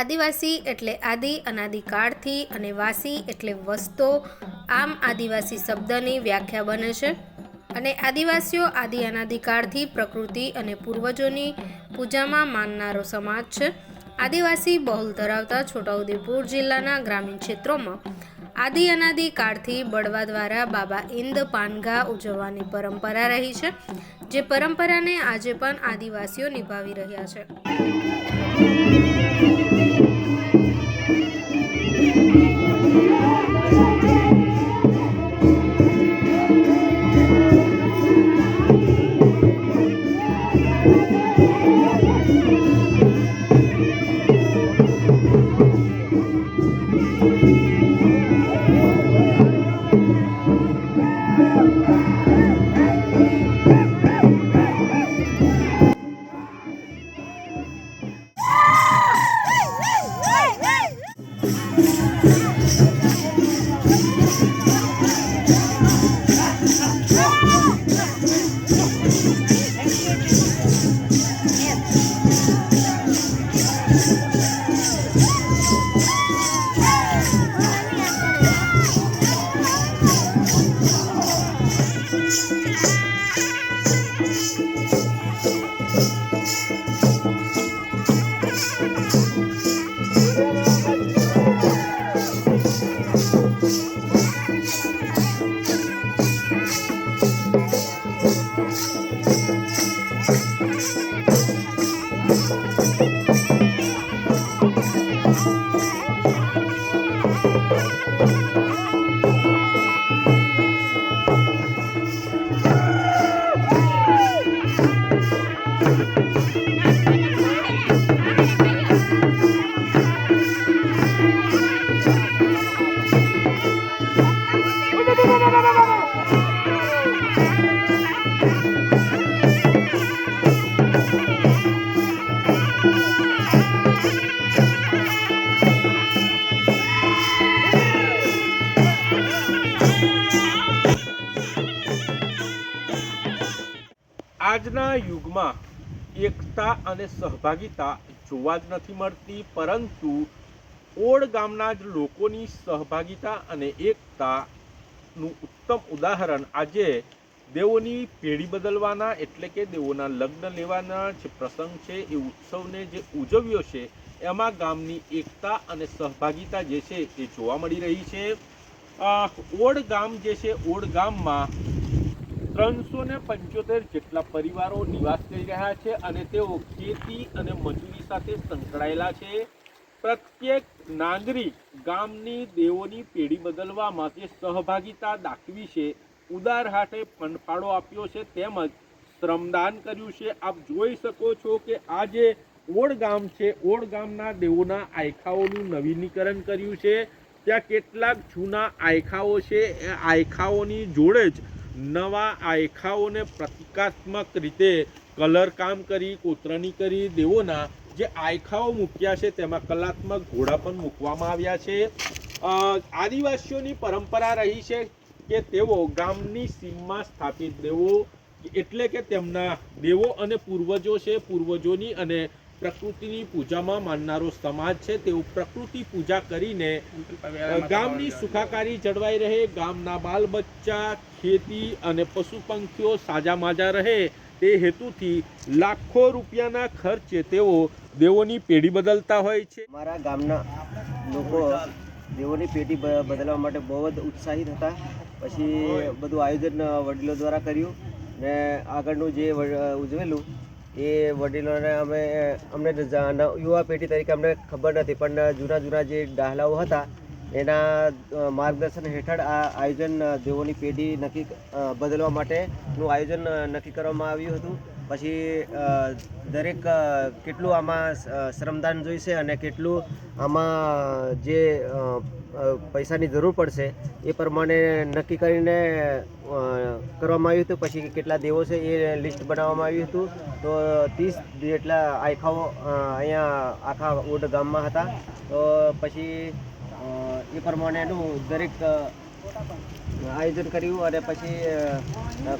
આદિવાસી એટલે આદિ અનાદિકાળથી અને વાસી એટલે વસતો, આમ આદિવાસી શબ્દની વ્યાખ્યા બને છે. અને આદિવાસીઓ આદિ અનાદિકાળથી પ્રકૃતિ અને પૂર્વજોની પૂજામાં માનનારો સમાજ છે. આદિવાસી બહુલ ધરાવતા છોટાઉદેપુર જિલ્લાના ગ્રામીણ ક્ષેત્રોમાં આદિ, અનાદિ કાળથી બળવા દ્વારા બાબા ઇંદ પાનગા ઉજવવાની પરંપરા રહી છે, જે પરંપરાને આજે પણ આદિવાસીઓ નિભાવી રહ્યા છે. એકતા અને સહભાગિતા જોવા જ નથી મળતી, પરંતુ ઓડ ગામના જ લોકોની સહભાગીતા અને એકતાનું ઉત્તમ ઉદાહરણ આજે દેવોની પેઢી બદલવાના, એટલે કે દેવોના લગ્ન લેવાના જે પ્રસંગ છે, એ ઉત્સવને જે ઉજવ્યો છે, એમાં ગામની એકતા અને સહભાગીતા જે છે, એ જોવા મળી રહી છે. ઓડ ગામ જે છે, ઓડ ગામમાં ત્રણસો ને પંચોતેર જેટલા પરિવારો નિવાસ કરી રહ્યા છે અને તેઓ ખેતી અને મજૂરી સાથે સંકળાયેલા છે. પ્રત્યેક નાગરિક ગામની દેવોની પેઢી બદલવામાં જે સહભાગિતા દાખવી છે. ઉદાર હાથે ફંડફાળો આપ્યો છે તેમજ શ્રમદાન કર્યું છે. આપ જોઈ શકો છો કે આ જે ઓડ ગામ છે. ઓડ ગામના દેવોના આયખાઓનું નવીનીકરણ કર્યું છે. ત્યાં કેટલાક જૂના આયખાઓ છે. એ આયખાઓની જોડે જ નવા આયખાઓને પ્રતિકાત્મક રીતે કલર કામ કરી, કોતરણી કરી દેવોના જે આયખાઓ મૂક્યા છે તેમાં કલાત્મક ઘોડા પણ મૂકવામાં આવ્યા છે. આદિવાસીઓની પરંપરા રહી છે કે તેઓ ગામની સીમમાં સ્થાપિત દેવો, એટલે કે તેમના દેવો અને પૂર્વજો છે, પૂર્વજોની અને પ્રકૃતિની પૂજામાં માનનારો સમાજ છે. તેઓ પ્રકૃતિ પૂજા કરીને ગામની સુખાકારી જળવાઈ રહે. ગામના બાલ બચ્ચા ખેતી અને પશુ પંખીઓ સાજા માજા રહે. તે હેતુથી લાખો રૂપિયાના ખર્ચે તેઓ દેવોની પેઢી બદલતા હોય છે. મારા ગામના લોકો દેવોની પેઢી બદલવા માટે બહુ જ ઉત્સાહિત હતા. પછી બધું આયોજન વડીલો દ્વારા કર્યું ને આગળનું જે ઉજવેલું એ વડીલોને અમે, અમને યુવા પેઢી તરીકે અમને ખબર નથી, પણ જૂના જૂના જે ડાહલાઓ હતા, એના માર્ગદર્શન હેઠળ આ આયોજન દેવોની પેઢી નક્કી બદલવા માટેનું આયોજન નક્કી કરવામાં આવ્યું હતું. પછી દરેક કેટલું આમાં શ્રમદાન જોઈશે અને કેટલું આમાં જે પૈસાની જરૂર પડશે, એ પ્રમાણે નક્કી કરીને કરવામાં આવ્યું હતું. પછી કેટલા દેવો છે એ લિસ્ટ બનાવવામાં આવ્યું હતું. તો ત્રીસ જેટલા આયખાઓ અહીંયા આખા ઓડ ગામમાં હતા. તો પછી એ પ્રમાણેનું દરેક આયોજન કર્યું અને પછી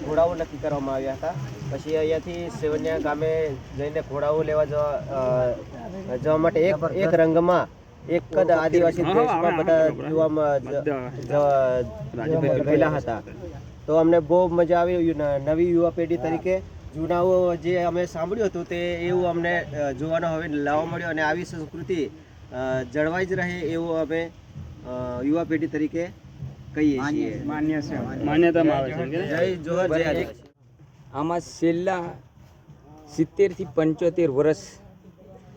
ઘોડાઓ નક્કી કરવામાં આવ્યા હતા. પછી અહીંયાથી સેવન્યા ગામે જઈને ઘોડાઓ લેવા જવા જવા માટે એક એક રંગમાં એક જ આદિવાસી દેશમાં બધા જોવામાં ગયેલા હતા. તો અમને બહુ મજા આવી નવી યુવા પેઢી તરીકે. જૂનાઓ જે અમે સાંભળ્યું હતું તે એવું અમને જોવાનો હવે લાવવા મળ્યો અને આવી સંસ્કૃતિ જળવાઈ જ રહે એવું અમે યુવા પેઢી તરીકે કહીએ છીએ. માન્યતામાં આવે છે જય જોહર જય આમાં છેલ્લા સિત્તેરથી પંચોતેર વર્ષ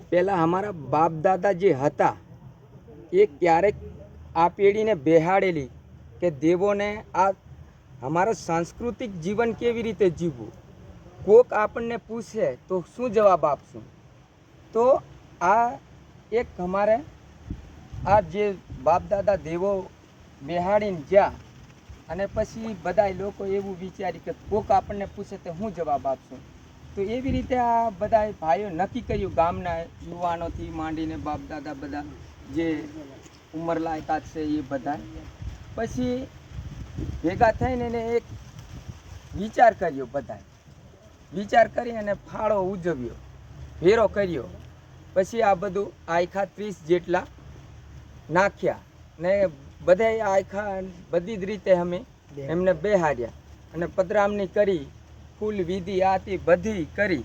પહેલાં અમારા બાપ દાદા જે હતા એ ક્યારેક આ પેઢીને બેહાડેલી કે દેવોને આ અમારા સાંસ્કૃતિક જીવન કેવી રીતે જીવવું? કોક આપણને પૂછે તો શું જવાબ આપશું? તો આ એક અમારે આ જે બાપ દાદા દેવો બેહાડીને જ્યાં અને પછી બધા લોકો એવું વિચારી કે કોક આપણને પૂછે તો હું જવાબ આપશું? તો એવી રીતે આ બધા ભાઈઓ નક્કી કર્યું ગામના યુવાનોથી માંડીને બાપ દાદા બધા જે ઉંમર લાયકાત છે એ બધા પછી ભેગા થઈને એને એક વિચાર કર્યો બધાએ. વિચાર કરી અને ફાળો ઉજવ્યો. ભેરો કર્યો. પછી આ બધું આયખા ત્રીસ જેટલા નાખ્યા ને બધા આખા બધી જ રીતે અમે એમને બેહાર્યા. અને પધરામણી કરી ફૂલ વિધિ આતી બધી કરી.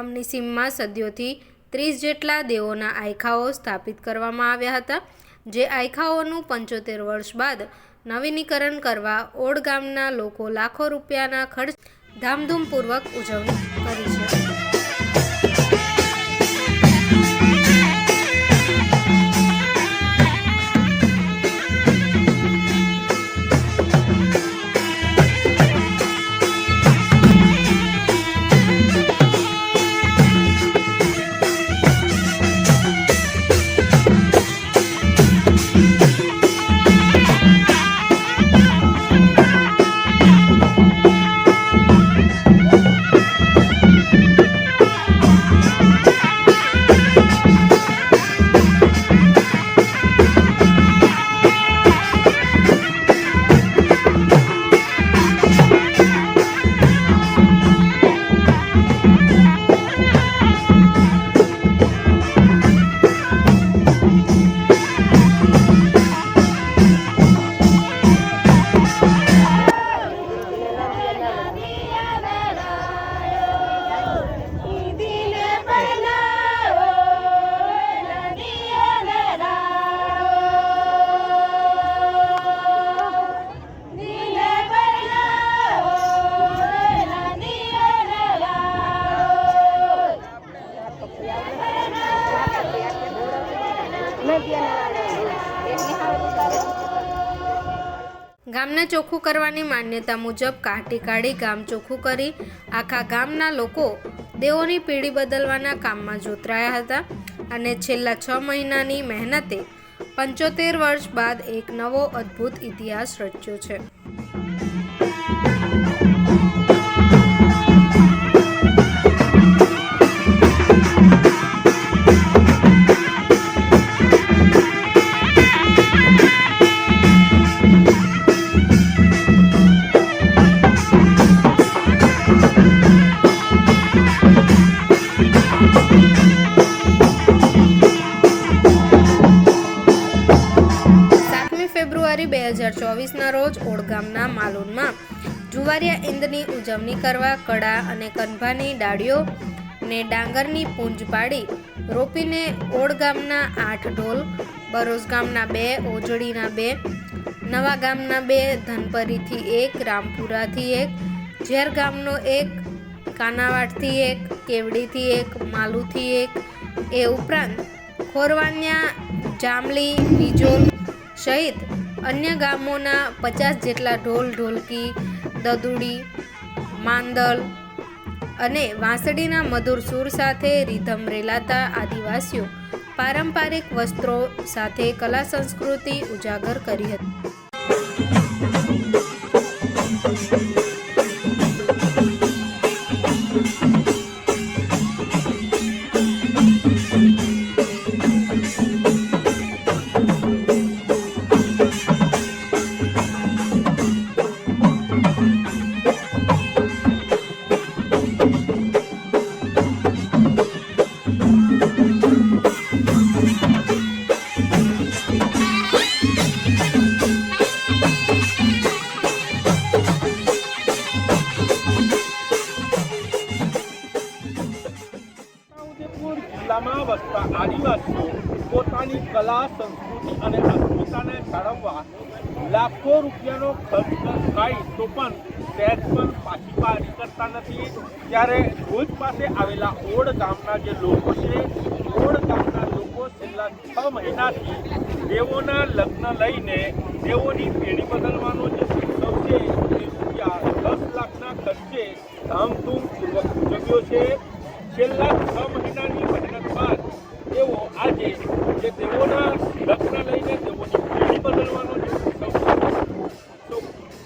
ગામની સીમમાં સદીઓથી ત્રીસ જેટલા દેવોના આયખાઓ સ્થાપિત કરવામાં આવ્યા હતા, જે આયખાઓનું પંચોતેર વર્ષ બાદ નવીનીકરણ કરવા ઓડ ગામના લોકો લાખો રૂપિયાના ખર્ચ ધામધૂમપૂર્વક ઉજવણી કરી છે. કરવાની માન્યતા મુજબ કાઢી કાઢી ગામ ચોખ્ખું કરી આખા ગામના લોકો દેવોની પેઢી બદલવાના કામમાં જોતરાયા હતા અને છેલ્લા છ મહિનાની મહેનતે પંચોતેર વર્ષ બાદ એક નવો અદ્ભુત ઇતિહાસ રચ્યો છે. ઉજવણી કરવા કડા અને કનભાની ડાળીઓ ને ડાંગરની પૂંજ પાડી, રોપીને ઓડ ગામના આઠ ઢોલ બરોસ ગામના બે ઓજડીના બે, નવા ગામના બે, ધનપરીથી એક, રામપુરાથી એક, ઝેર ગામનો એક, કાનાવાડથી એક, કેવડીથી એક, માલુથી એક, એ ઉપરાંત ખોરવાન્યા, જામલી વિજોલ સહિત અન્ય ગામોના પચાસ જેટલા ઢોલ ઢોલકી, દદુડી માંદલ અને વાંસળીના મધુર સૂર સાથે રીધમ રેલાતા આદિવાસીઓ પારંપરિક વસ્ત્રો સાથે કલા સંસ્કૃતિ ઉજાગર કરી હતી. અને અસ્મિતાને જાળવવા લાખો રૂપિયાનો ખર્ચ થાય તો પણ સહેજ પણ પાછી પાડી કરતા નથી. ત્યારે ભુજ પાસે આવેલા ઓડ ગામના જે લોકો છે, ઓડ ગામના લોકો છેલ્લા છ મહિનાથી દેવોના લગ્ન લઈને દેવોની પેઢી બદલવાનો જે ઉત્સવ છે, એ રૂપિયા દસ લાખના ખર્ચે ધામધૂમપૂર્વક ઉજવ્યો છે. છેલ્લા છ મહિનાની આજે જે તેઓના લગ્ન લઈને તેઓની પેઢી બદલવાનો જે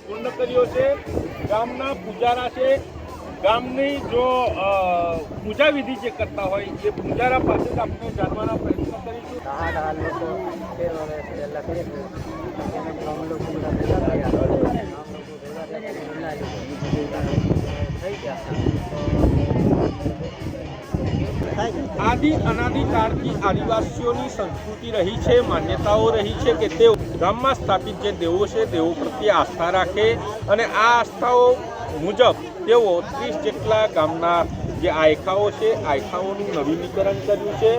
પૂર્ણ કર્યો છે. ગામના પૂજારા છે. ગામની જો પૂજા વિધિ જે કરતા હોય, એ પૂજારા પાસે જ આપણે જાણવાના પ્રયત્ન કરીશું. થઈ આ આદિ અનાદિ કાળથી આદિવાસીઓની સંસ્કૃતિ રહી છે માન્યતાઓ રહી છે કે તેઓ ગામમાં સ્થાપિત જે દેવો છે દેવો પ્રત્યે આસ્થા રાખે અને આ આસ્થાઓ મુજબ તેઓ ત્રીસ જેટલા ગામના જે આયખાઓ છે આયખાઓનું નવીનીકરણ કર્યું છે.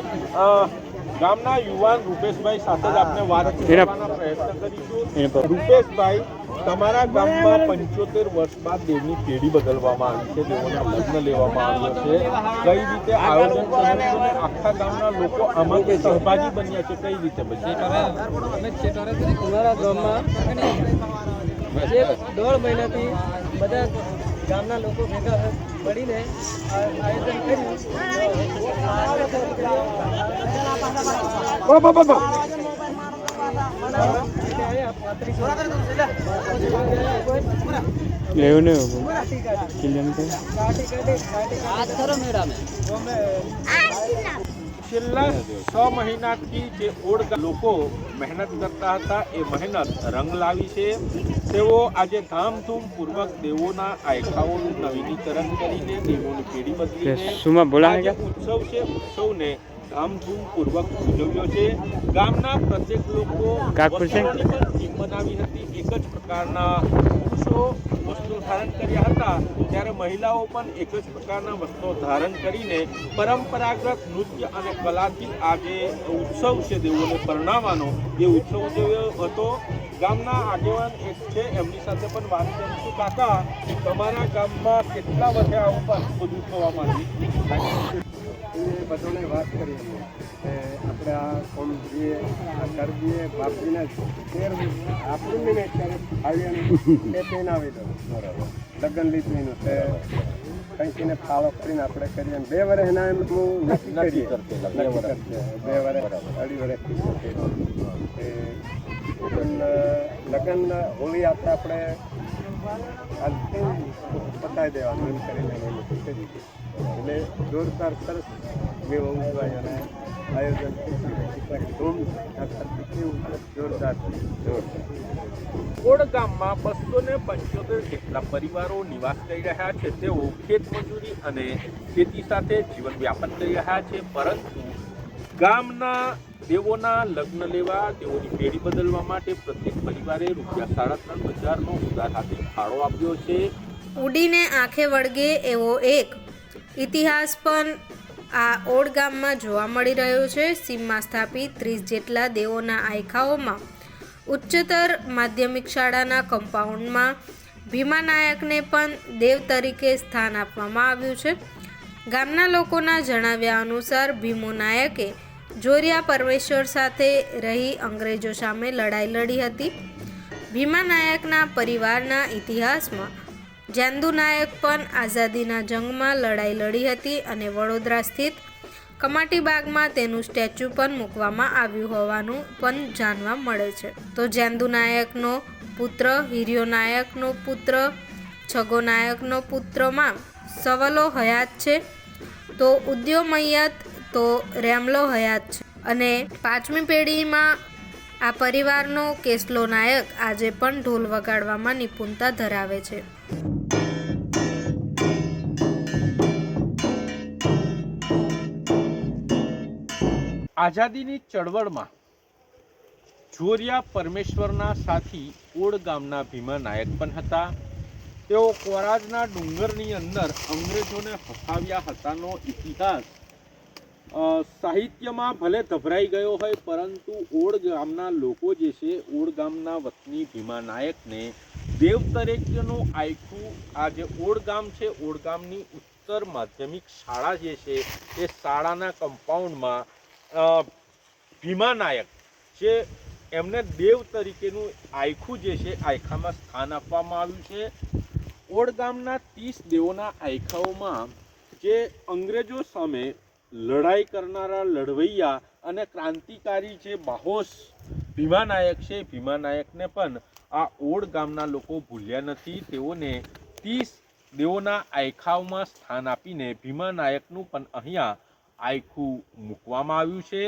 ગામના યુવાન રૂપેશભાઈ સાથે જ આપણે વાત કરવાના પ્રયત્ન કરીશું. રૂપેશભાઈ તમારા ગામમાં પંચોતેર વર્ષ બાદ દેવની પેઢી બદલવામાં આવી છે દેવોના લગ્ન લેવામાં આવ્યો છે. કઈ રીતે આયોજન કર્યું આખા ગામના લોકો આમાં કે સહભાગી બન્યા છે કઈ રીતે બન્યા અમારા ગામમાં દોઢ મહિનાથી બધા ગામના લોકો ભેગા મળીને આ આયોજન છેલ્લા છ મહિનાથી જે ઓડ લોકો મહેનત કરતા હતા એ મહેનત રંગ લાવી છે. તેઓ આજે ધામધૂમપૂર્વક દેવોના આયખાઓનું નવીનીકરણ કરીને દેવોની પેઢી બદલીને ઉત્સવ છે. ઉત્સવને ધામધૂમપૂર્વક ઉજવ્યો છે. ગામના પ્રત્યેક લોકો વસ્ત્રોની પણ હતી. એક જ પ્રકારના પુરુષો વસ્ત્રો ધારણ કર્યા હતા. ત્યારે મહિલાઓ પણ એક જ પ્રકારના વસ્ત્રો ધારણ કરીને પરંપરાગત નૃત્ય અને કલાથી આ જે ઉત્સવ છે દેવોને પરણાવવાનો. એ ઉત્સવ ઉજવ્યો હતો. ગામના આગેવાન એક છે. એમની સાથે પણ વાત કરીશું. કાકા તમારા ગામમાં કેટલા વર્ષે આવું પણ થવા માંડ્યું એ બધાને વાત કરી હતી કે આપણે આ કોમ જોઈએ આ કરજીએ બાપજીને તેર આપણું નહીં અત્યારે આવ્યા તે પેન આવી દો લગ્ન લીધું તે કંઈકને ફાળો કરીને આપણે કરીએ. બે વર્ષ એના એમ હું નક્કી કરીએ. બે વર્ષ. બે અઢી વર્ષ એ લગ્ન લગ્ન હોળી આપણે આપણે પતાવી દેવાનું એમ કરીને અમે લોકો કરી એટલે જોરદાર સરસ મેળો ઉજવાય અને આયોજન ધૂમ કેવું જોરદાર જોરદાર ગામમાં બસો ને પંચોતેર જેટલા પરિવારો નિવાસ કરી રહ્યા છે. તેઓ ખેતમજૂરી અને ખેતી સાથે જીવન વ્યાપન કરી રહ્યા છે, પરંતુ ગામના દેવોના લગ્ન લેવા તેઓની પેઢી બદલવા માટે પ્રત્યેક પરિવારે રૂપિયા સાડા ત્રણ હજારનો ઉધાર હાથે ફાળો આપ્યો છે. ઉડીને આંખે વળગે એવો એક ઇતિહાસ પણ આ ઓડ ગામમાં જોવા મળી રહ્યો છે. સીમમાં સ્થાપિત ત્રીસ જેટલા દેવોના આયખાઓમાં ઉચ્ચતર માધ્યમિક શાળાના કમ્પાઉન્ડમાં ભીમા નાયકને પણ દેવ તરીકે સ્થાન આપવામાં આવ્યું છે. ગામના લોકોના જણાવ્યા અનુસાર ભીમો નાયકે જોરિયા પરમેશ્વર સાથે રહી અંગ્રેજો સામે લડાઈ લડી હતી. ભીમા નાયકના પરિવારના ઇતિહાસમાં જાંદુ નાયક પણ આઝાદીના જંગમાં લડાઈ લડી હતી અને વડોદરા સ્થિત કમાટી બાગમાં તેનું સ્ટેચ્યુ પણ મૂકવામાં આવ્યું હોવાનું પણ જાણવા મળે છે. તો જાંદુ નાયકનો પુત્ર, હિર્યો નાયકનો પુત્ર, છગો નાયકનો પુત્રમાં સવલો હયાત છે. તો ઉદ્યો મૈયત તો રેમલો હયાત છે. અને પાંચમી પેઢીમાં આ પરિવારનો કેસલો નાયક આજે પણ ઢોલ વગાડવામાં નિપુણતા ધરાવે છે. આઝાદીની ચળવળમાં જોરિયા પરમેશ્વરના સાથી ઓડ ગામના ભીમા નાયક પણ હતા. તેઓ કોરાજના ડુંગરની અંદર અંગ્રેજોને હસાવ્યા હતાનો ઇતિહાસ સાહિત્યમાં ભલે ધભરાઈ ગયો હોય, પરંતુ ઓડ ગામના લોકો જે છે ઓડ ગામના વતની ભીમા નાયકને દેવ તરીકેનું આયખું, આ જે ઓડ ગામ છે ઓડ ગામની ઉત્તર માધ્યમિક શાળા જે છે, એ શાળાના કમ્પાઉન્ડમાં ભીમા નાયક જે એમને દેવ તરીકેનું આયખું જે છે, આયખામાં સ્થાન આપવામાં આવ્યું છે. ઓડ ગામના ત્રીસ દેવોના આયખાઓમાં જે અંગ્રેજો સામે લડાઈ કરનારા લડવૈયા અને ક્રાંતિકારી જે બાહોશ ભીમા નાયક છે ભીમા નાયકને પણ આ ઓડ ગામના લોકો ભૂલ્યા નથી. તેઓને ત્રીસ દેવોના આયખાઓમાં સ્થાન આપીને ભીમા નાયકનું પણ અહીંયા આયખું મૂકવામાં આવ્યું છે.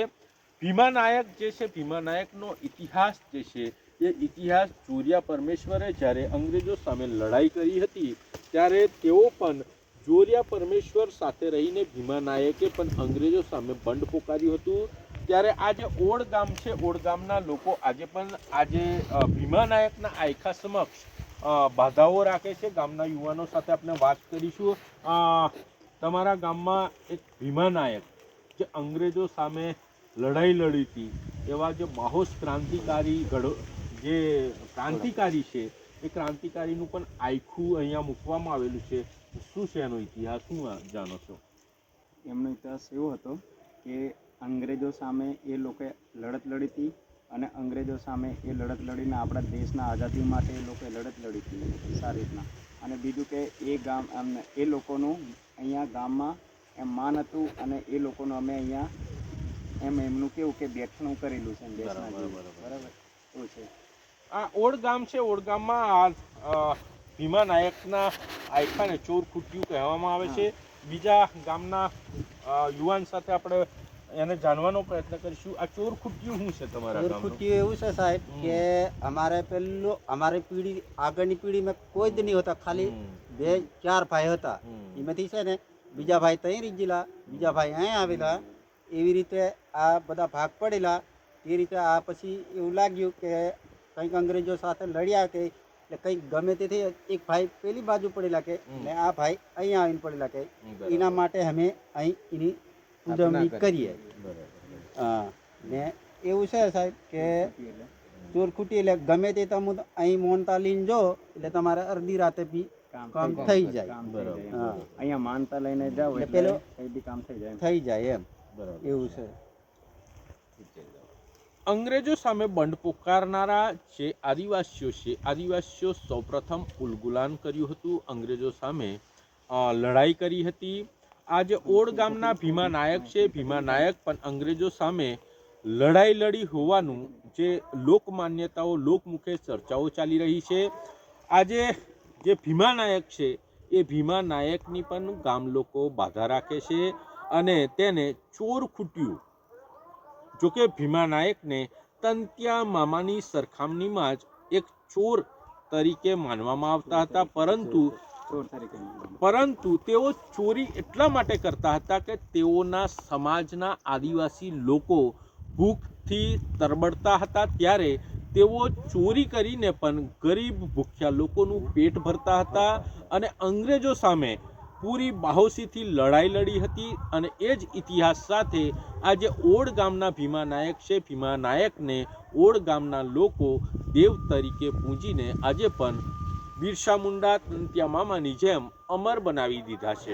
ભીમા નાયક જે છે ભીમા નાયકનો ઇતિહાસ જે છે, એ ઇતિહાસ સૂર્યા પરમેશ્વરે જ્યારે અંગ્રેજો સામે લડાઈ કરી હતી, ત્યારે તેઓ પણ જોરિયા પરમેશ્વર સાથે રહીને ભીમા નાયકે પણ અંગ્રેજો સામે બંડ પોકાર્યું હતું. ત્યારે આ જે ઓડ ગામ છે ઓડ ગામના લોકો આજે પણ આજે ભીમા નાયકના આયખા સમક્ષ બાધાઓ રાખે છે. ગામના યુવાનો સાથે આપણે વાત કરીશું. તમારા ગામમાં એક ભીમા નાયક, જે અંગ્રેજો સામે લડાઈ લડી હતી, એવા જે માહોશ ક્રાંતિકારી ઘડો જે ક્રાંતિકારી છે, એ ક્રાંતિકારીનું પણ આયખું અહીંયા મૂકવામાં આવેલું છે. શું છે એનો ઇતિહાસ શું જાણો છો એમનો ઇતિહાસ એવો હતો કે અંગ્રેજો સામે એ લોકોએ લડત લડી હતી અને અંગ્રેજો સામે એ લડત લડીને આપણા દેશના આઝાદી માટે એ લોકોએ લડત લડી હતી સારી રીતના. અને બીજું કે એ ગામ એમ એ લોકોનું અહીંયા ગામમાં એમ માન હતું અને એ લોકોનું અમે અહીંયા એમ એમનું કેવું કે બેઠણું કરેલું છે દેશના બરાબર, એવું છે. આ ઓડ ગામ છે ઓડ ગામમાં ભીમા નાયકના આયખાને ચોર ખૂટ્યું કહેવામાં આવે છે. બીજા ગામના યુવાન સાથે આપણે એને જાણવાનો પ્રયત્ન કરીશું. આ ચોર ખૂટ્યું શું છે તમારા ચોર ખૂટ્યું એવું છે સાહેબ કે અમારે પેલું અમારી પીઢી આગળની પીઢીમાં કોઈ જ નહીં હોતા. ખાલી બે ચાર ભાઈ હતા. એમાંથી છે ને બીજા ભાઈ તઈ રીજેલા બીજા ભાઈ અહીંયા આવેલા. એવી રીતે આ બધા ભાગ પડેલા. એ રીતે આ પછી એવું લાગ્યું કે કંઈક અંગ્રેજો સાથે લડ્યા કે એટલે કંઈક ગમે તેથી એક ભાઈ પેલી બાજુ પડેલા કે ને આ ભાઈ અહીંયા આવીને પડેલા કે એના માટે અમે અહીં એની ઉજવણી કરીએ. બરાબર. હા ને એવું છે સાહેબ કે ચોર ખૂટી એટલે ગમે તે તમે અહીં મોનતા લઈને જો એટલે તમારે અડધી રાતે બી કામ થઈ જાય. બરાબર. હા. અહીંયા માનતા લઈને જાઓ એટલે એટલે પેલો- કામ થઈ જાય થઈ જાય એમ. બરાબર. એવું છે. અંગ્રેજો સામે બંધ પોકારનારા જે આદિવાસીઓ છે, આદિવાસીઓ સૌપ્રથમ ઉલગુલાન કર્યું હતું. અંગ્રેજો સામે લડાઈ કરી હતી. આ જે ઓડ ગામના ભીમા નાયક છે, ભીમા નાયક પણ અંગ્રેજો સામે લડાઈ લડી હોવાનું જે લોકમાન્યતાઓ લોકમુખે ચર્ચાઓ ચાલી રહી છે. આજે જે ભીમા નાયક છે, એ ભીમા નાયકની પણ ગામ લોકો બાધા રાખે છે અને તેને ચોર ખૂટ્યું. જોકે ભીમા નાયકને તંત્યા મામાની સરખામણીમાં જ એક ચોર તરીકે માનવામાં આવતા હતા, પરંતુ પરંતુ તેઓ ચોરી એટલા માટે કરતા હતા કે તેઓના સમાજના આદિવાસી લોકો ભૂખથી તરબડતા હતા, ત્યારે તેઓ ચોરી કરીને પણ ગરીબ ભૂખ્યા લોકોનું પેટ ભરતા હતા અને અંગ્રેજો સામે પૂરી બાહોશીથી લડાઈ લડી હતી અને એ જ ઇતિહાસ સાથે આજે ઓડ ગામના ભીમા નાયક છે. ભીમા નાયકને ઓડ ગામના લોકો દેવ તરીકે પૂંજીને આજે પણ બિરસા મુંડા, તંત્યા મામાની જેમ અમર બનાવી દીધા છે.